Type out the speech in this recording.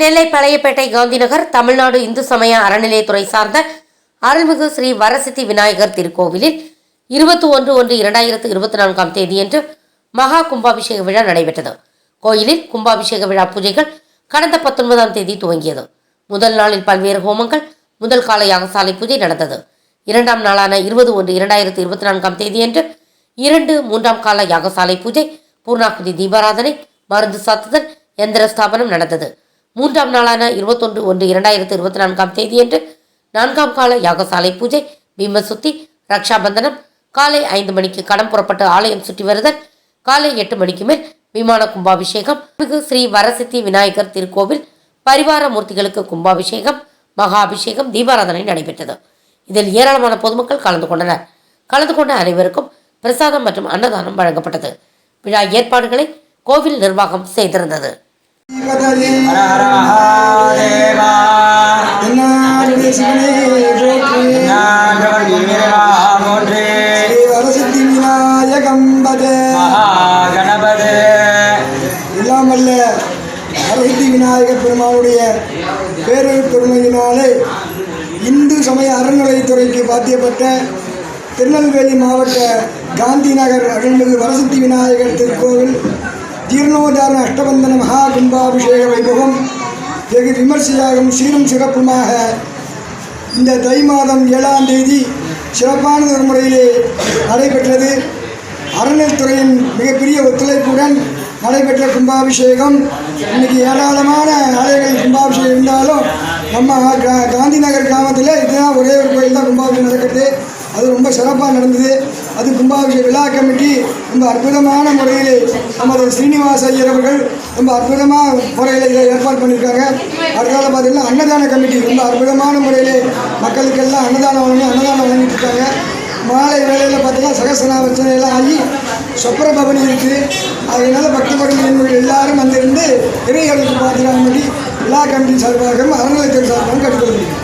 நெல்லை பழையப்பேட்டை காந்திநகர் தமிழ்நாடு இந்து சமய அறநிலையத்துறை சார்ந்த அருள்மிகு ஸ்ரீ வரசித்தி விநாயகர் திருக்கோவிலில் இருபத்தி ஒன்று ஒன்று இரண்டாயிரத்து இருபத்தி நான்காம் தேதியன்று மகா கும்பாபிஷேக விழா நடைபெற்றது. கோயிலில் கும்பாபிஷேக விழா பூஜைகள் கடந்த பத்தொன்பதாம் தேதி துவங்கியது. முதல் நாளில் பல்வேறு ஹோமங்கள் முதல் கால யாகசாலை பூஜை நடந்தது. இரண்டாம் நாளான இருபது ஒன்று இரண்டாயிரத்து இருபத்தி நான்காம் தேதியன்று இரண்டு மூன்றாம் கால யாகசாலை பூஜை பூர்ணாகுதி தீபாராதனை மருந்து சாத்துதல் எந்திர ஸ்தாபனம் நடந்தது. மூன்றாம் நாளான இருபத்தொன்று ஒன்று இரண்டாயிரத்து இருபத்தி நான்காம் தேதியன்று நான்காம் கால யாகசாலை பூஜை பீமசுத்தி ரக்ஷாபந்தனம் காலை ஐந்து மணிக்கு கடம் புறப்பட்டு ஆலயம் சுற்றி வருதல் காலை எட்டு மணிக்கு மேல் விமான கும்பாபிஷேகம் மிகு ஸ்ரீ வரசித்தி விநாயகர் திருக்கோவில் பரிவார மூர்த்திகளுக்கு கும்பாபிஷேகம் மகா அபிஷேகம் தீபாராதனை நடைபெற்றது. இதில் ஏராளமான பொதுமக்கள் கலந்து கொண்டனர். கலந்து கொண்ட அனைவருக்கும் பிரசாதம் மற்றும் அன்னதானம் வழங்கப்பட்டது. விழா ஏற்பாடுகளை கோவில் நிர்வாகம் செய்திருந்தது. கதறி ஹர விநாயகர் பெருமானுடைய பேரு பெருமையினாலே இந்து சமய அறநிலையத்துறைக்கு பாத்தியப்பட்ட திருநெல்வேலி மாவட்ட காந்தி நகர் அருள்மிகு வரசித்தி விநாயகர் திருக்கோவில் ஜீர்ணோதாரண அஷ்டபந்தன மகா கும்பாபிஷேக வைபவம் வெகு விமர்சையாகவும் சீரும் சிறப்புமாக இந்த தை மாதம் ஏழாம் தேதி சிறப்பான ஒரு முறையிலே நடைபெற்றது. அறநிலைத்துறையின் மிகப்பெரிய ஒத்துழைப்புடன் நடைபெற்ற கும்பாபிஷேகம். இன்னைக்கு ஏராளமான ஆலயங்கள் கும்பாபிஷேகம் இருந்தாலும் நம்ம கா- காந்தி நகர் கிராமத்தில் இதுதான் ஒரே ஒரு கோயில் தான் கும்பாபிஷேகம் நடக்குது அது ரொம்ப சிறப்பாக நடந்தது. அது கும்பாபிஷேக விழா கமிட்டி ரொம்ப அற்புதமான முறையில் நமது ஸ்ரீனிவாச ஐயர் அவர்கள் ரொம்ப அற்புதமாக முறையில் இதை ஏற்பாடு பண்ணியிருக்காங்க. அடுத்தால பார்த்தீங்கன்னா அன்னதான கமிட்டி ரொம்ப அற்புதமான முறையில் மக்களுக்கெல்லாம் அன்னதானம் வழங்கி அன்னதானம் வழங்கிட்டு இருக்காங்க மாலை வேலையில் பார்த்தீங்கன்னா சகசனாவச்சனையெல்லாம் ஆகி சொப்பர பவனி இருக்குது அதனால பக்தி பகுதியினர்கள் எல்லாரும் வந்திருந்து இறைகளுக்கு பாதுகாப்பு விழா கமிட்டி சார்பாகவும் அறநிலையத்துறை சார்பாகவும் கட்டுக்கொள்கிறேன்